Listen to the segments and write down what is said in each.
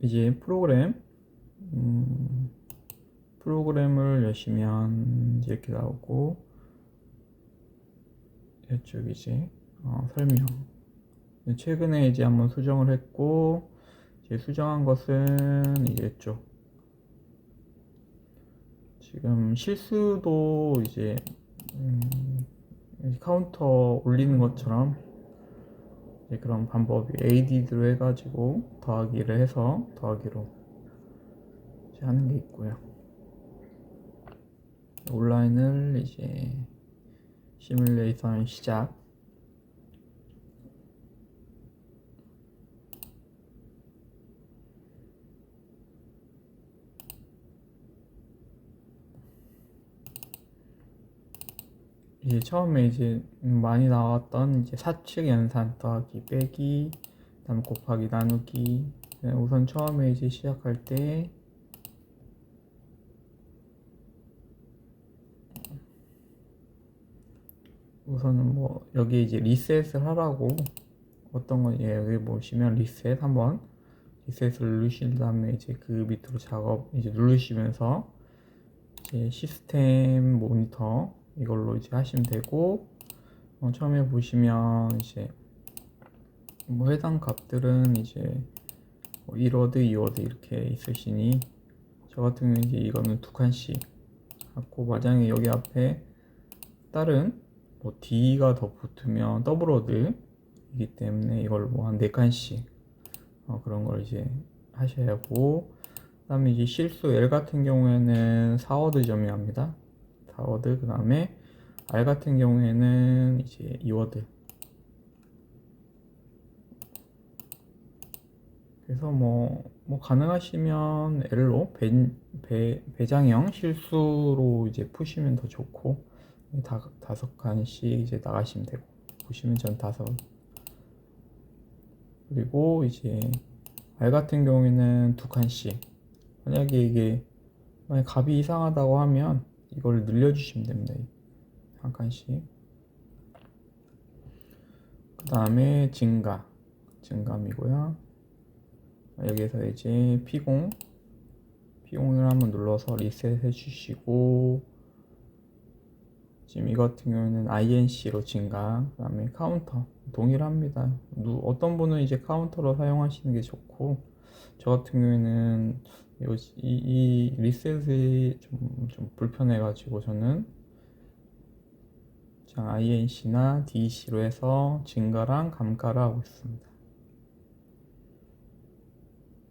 이제 프로그램 음, 프로그램을 열시면 이렇게 나오고 이쪽 이제 어, 설명. 최근에 이제 한번 수정을 했고 이제 수정한 것은 이제 이쪽. 지금 실수도 이제 음, 카운터 올리는 것처럼 그런 방법이 AD로 해가지고 더하기를 해서 더하기로 하는 게 있고요. 온라인을 이제 시뮬레이션 시작. 이제 처음에 이제 많이 나왔던 이제 사칙 연산 더하기 빼기 그다음 곱하기 나누기. 네, 우선 처음에 이제 시작할 때 우선은 뭐 여기 이제 리셋을 하라고 어떤 건 예, 여기 보시면 리셋 한번 리셋을 누르신 다음에 이제 그 밑으로 작업 이제 누르시면서 이제 시스템 모니터 이걸로 이제 하시면 되고 어, 처음에 보시면 이제 뭐 해당 값들은 이제 뭐 1워드, 2워드 이렇게 있으시니 저 같은 경우는 이제 이거는 두 칸씩 갖고 만약에 여기 앞에 다른 뭐 D가 더 붙으면 더블 워드이기 때문에 이걸 뭐 한 네 칸씩 어, 그런 걸 이제 하셔야 하고 그다음에 이제 실수 L 같은 경우에는 4워드 점유합니다. 4워드 그 다음에 R 같은 경우에는 이제 2워드. 그래서 뭐, 뭐 가능하시면 L로 배, 배, 배장형 실수로 이제 푸시면 더 좋고 다, 다섯 칸씩 이제 나가시면 되고 보시면 전 다섯. 그리고 이제 R 같은 경우에는 두 칸씩. 만약에 이게 만약 값이 이상하다고 하면 이걸 늘려주시면 됩니다. 한 칸씩. 그 다음에 증가. 증감이고요. 여기에서 이제 P0. P0을 한번 눌러서 리셋 해 주시고, 지금 이 같은 경우에는 INC로 증가. 그 다음에 카운터. 동일합니다. 어떤 분은 이제 카운터로 사용하시는 게 좋고, 저 같은 경우에는 이, 이 리셋이 좀, 좀 불편해가지고 저는 그냥 INC나 DEC로 해서 증가랑 감가를 하고 있습니다.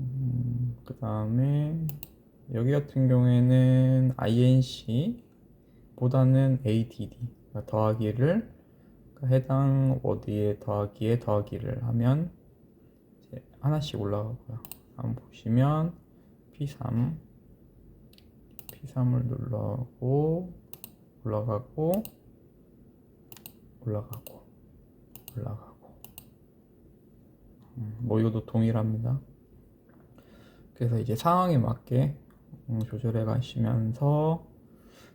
음, 그 다음에 여기 같은 경우에는 INC 보다는 ADD 그러니까 더하기를 그러니까 해당 워드에 더하기에 더하기를 하면 하나씩 올라가고요. 한번 보시면 P3 P3을 눌러고 올라가고 올라가고 올라가고. 음, 뭐 이것도 동일합니다. 그래서 이제 상황에 맞게 음, 조절해 가시면서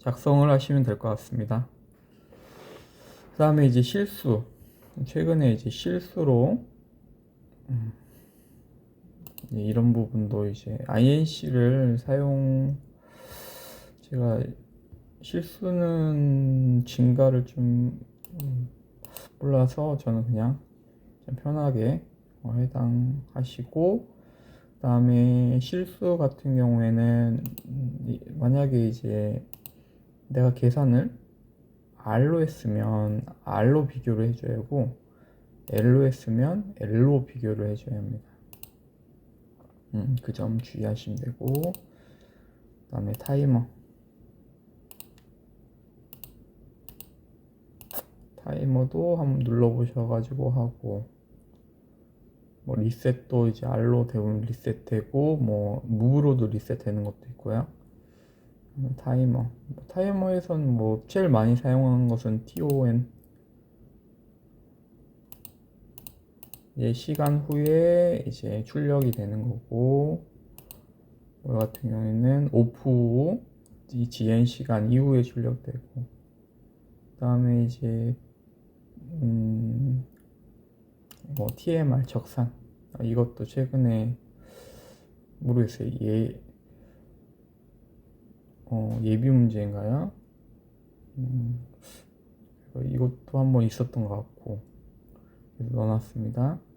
작성을 하시면 될 것 같습니다. 그 다음에 이제 실수. 최근에 이제 실수로 음, 이런 부분도 이제 INC를 사용 제가 실수는 증가를 좀 음, 몰라서 저는 그냥 좀 편하게 어, 해당하시고 그 다음에 실수 같은 경우에는 만약에 이제 내가 계산을 R로 했으면 R로 비교를 해줘야 하고 L로 했으면 L로 비교를 해줘야 합니다. 음, 그 점 주의하시면 되고 그 다음에 타이머. 타이머도 한번 눌러보셔가지고 하고 뭐 리셋도 이제 R로 대부분 리셋되고 뭐 무브로도 리셋되는 것도 있고요. 타이머. 뭐 타이머에선 뭐 제일 많이 사용하는 것은 TON 이제 시간 후에 이제 출력이 되는 거고 이 같은 경우에는 오프 후이 GN 시간 이후에 출력되고 그 다음에 이제 음, 뭐 TMR 적산 이것도 최근에 모르겠어요. 예, 어, 예비 문제인가요? 음, 이것도 한번 있었던 것 같고 넣어놨습니다.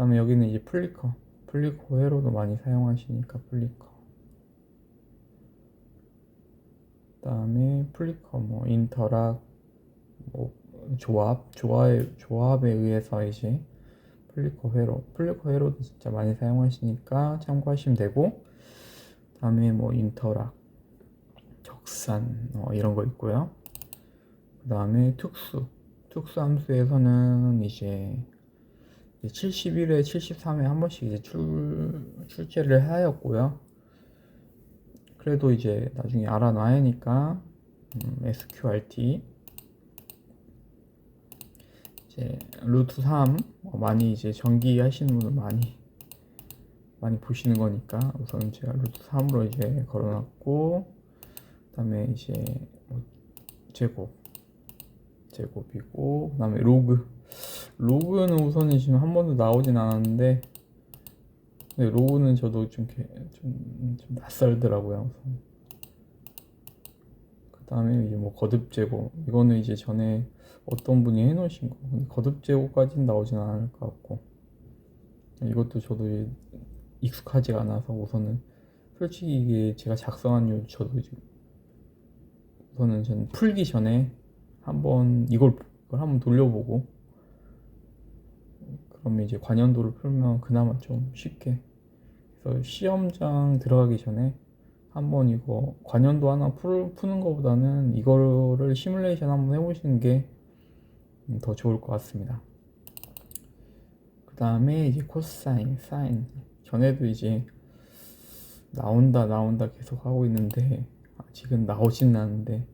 그다음에 여기는 이제 플리커, 플리커 회로도 많이 사용하시니까 플리커. 그다음에 플리커 뭐 인터락 뭐 조합 조합에 조합에 의해서 이제 플리커 회로 플리커 회로도 진짜 많이 사용하시니까 참고하시면 되고 그다음에 뭐 인터락 적산 어, 이런 거 있고요. 그 다음에 특수. 특수 함수에서는 이제 71회 73회 한 번씩 이제 출, 출제를 하였고요. 그래도 이제 나중에 알아놔야 하니까 음, SQRT 이제 루트 3 어, 많이 이제 전기 하시는 분들 많이 많이 보시는 거니까 우선 제가 루트 3으로 이제 걸어놨고 그다음에 이제 뭐 제곱 제곱이고 그다음에 로그 로그는 우선은 지금 한 번도 나오진 않았는데 근데 로그는 저도 좀, 개- 좀, 좀 낯설더라고요 우선. 그 다음에 이제 뭐 거듭 제곱 이거는 이제 전에 어떤 분이 해놓으신 거. 거듭 제곱까지는 나오진 않을 것 같고. 이것도 저도 익숙하지가 않아서 우선은 솔직히 이게 제가 작성한 이유 저도 이제 우선은 저는 풀기 전에 한번 이걸 한번 돌려보고 그러면 이제 관연도를 풀면 그나마 좀 쉽게 그래서 시험장 들어가기 전에 한번 이거 관연도 하나 풀, 푸는 것보다는 이거를 시뮬레이션 한번 해보시는 게 더 좋을 것 같습니다. 그 다음에 이제 코사인, 사인 전에도 이제 나온다 나온다 계속 하고 있는데 아직은 나오진 않는데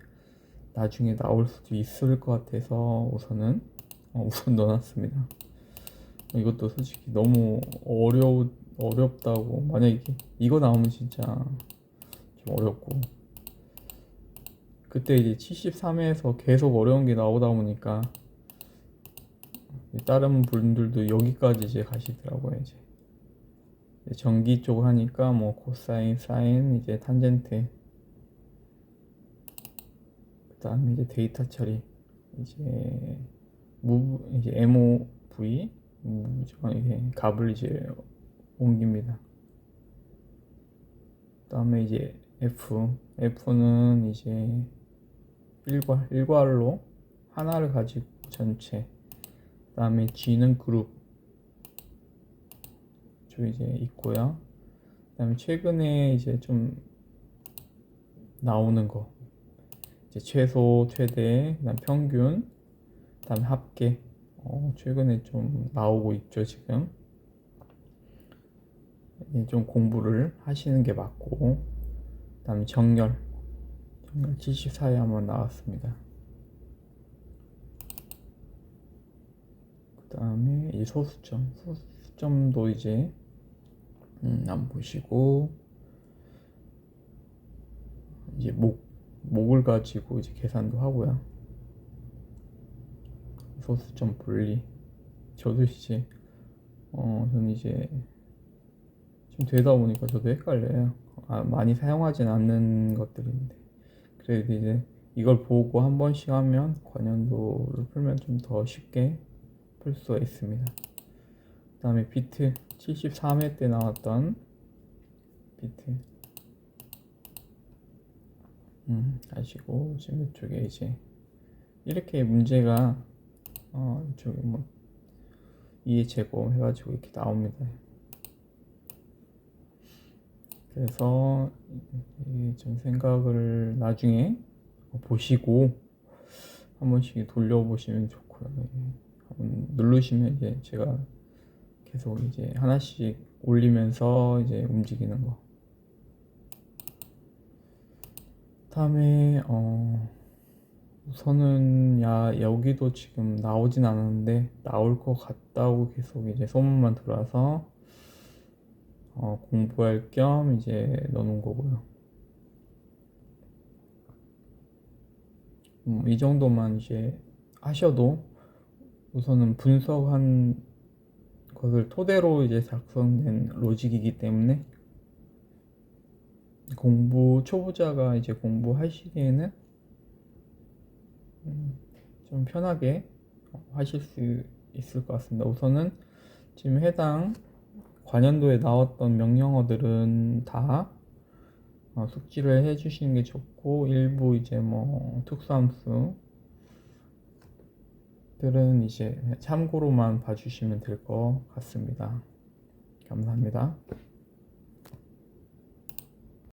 나중에 나올 수도 있을 것 같아서 우선은 어, 우선 넣어놨습니다. 이것도 솔직히 너무 어려 어렵다고. 만약에 이거 나오면 진짜 좀 어렵고. 그때 이제 73회에서 계속 어려운 게 나오다 보니까 다른 분들도 여기까지 이제 가시더라고요 이제. 전기 쪽 하니까 뭐 코사인, 사인, 이제 탄젠트. 그다음에 이제 데이터 처리. 이제 무브 이제 MOV 무죠 이게 이제 옮깁니다. 그다음에 이제 F F는 이제 일괄 일괄로 하나를 가지고 전체 그다음에 G는 그룹 쪽 이제 있고요. 그다음에 최근에 이제 좀 나오는 거 이제 최소, 최대, 그다음 평균, 그다음에 합계. 어, 최근에 좀 나오고 있죠 지금. 좀 공부를 하시는 게 맞고, 그 다음에 정렬, 정렬 74회 한번 나왔습니다. 그 다음에 이 소수점, 소수점도 이제 음, 한번 보시고 이제 목 목을 가지고 이제 계산도 하고요. 소수점 분리. 저도 이제 어 저는 이제 좀 되다 보니까 저도 헷갈려요. 아, 많이 사용하진 않는 것들인데 그래도 이제 이걸 보고 한 번씩 하면 관연도를 풀면 좀 더 쉽게 풀 수가 있습니다. 그 다음에 비트 73회 때 나왔던 비트 음, 아시고 지금 이쪽에 이제 이렇게 문제가 어, 이쪽에 뭐 이해 제곱 해가지고 이렇게 나옵니다. 그래서 좀 생각을 나중에 보시고 한 번씩 돌려보시면 좋고요. 예. 한번 누르시면 이제 제가 계속 이제 하나씩 올리면서 이제 움직이는 거. 다음에 어 우선은 야 여기도 지금 나오진 않았는데 나올 것 같다고 계속 이제 소문만 들어와서 어 공부할 겸 이제 넣어놓은 거고요. 음, 이 정도만 이제 하셔도 우선은 분석한 것을 토대로 이제 작성된 로직이기 때문에 공부 초보자가 이제 공부하시기에는 음, 좀 편하게 하실 수 있을 것 같습니다. 우선은 지금 해당 관연도에 나왔던 명령어들은 다 어, 숙지를 해 주시는 게 좋고 일부 이제 뭐 특수함수 들은 이제 참고로만 봐주시면 될 것 같습니다. 감사합니다.